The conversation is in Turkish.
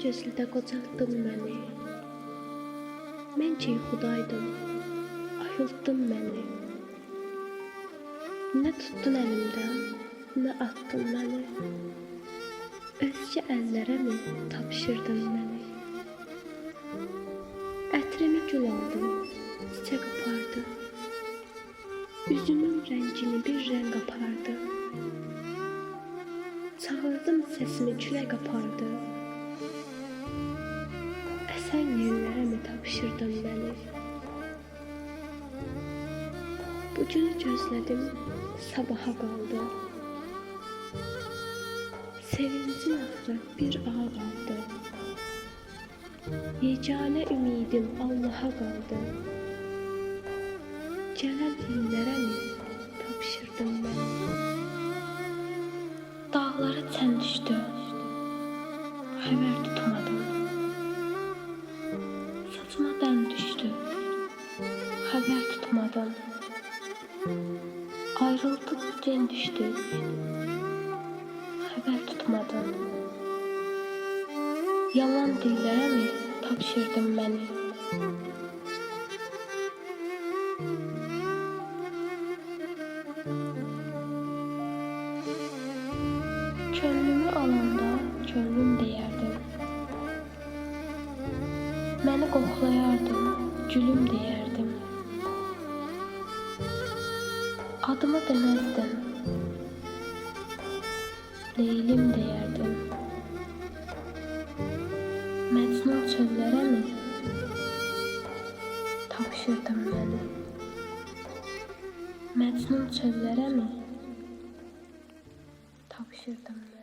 gözlüdə qocaltdın məni. Məncə yuxudaydım, ayıltdın məni. Nə tutdun əlimdən, nə attın məni. Özgə əllərə mi tapşırdın məni? Ətrimi gül aldım, çiçək apardı. Üzümün rəngini bir rəng apardı. Çağırdım səsimi külək apardı. Əsən yerlərə mi tapşırdın məni? Bu günü gözlədim, sabaha qaldı. Sevincin axırı bir ağa qaldı. Yeganə ümidim Allaha qaldı. Gələn illərə mi tapşırdın məni? Dağlara çən düşdü. Xəbər tutmadım. Xəbər tutmadım. Ayrıldık gen düşdü. Xəbər tutmadım. Yalan dillərə mi tapşırdın məni? Könlümü alanda könlüm deyərdim. Məni qoxlayardın, gülüm deyərdim. Adımı deməzdin. Leylim deyərdim. Məcnun çöllərə mi tapşırdın məni? Məcnun çöllərə mi tapşırdın məni?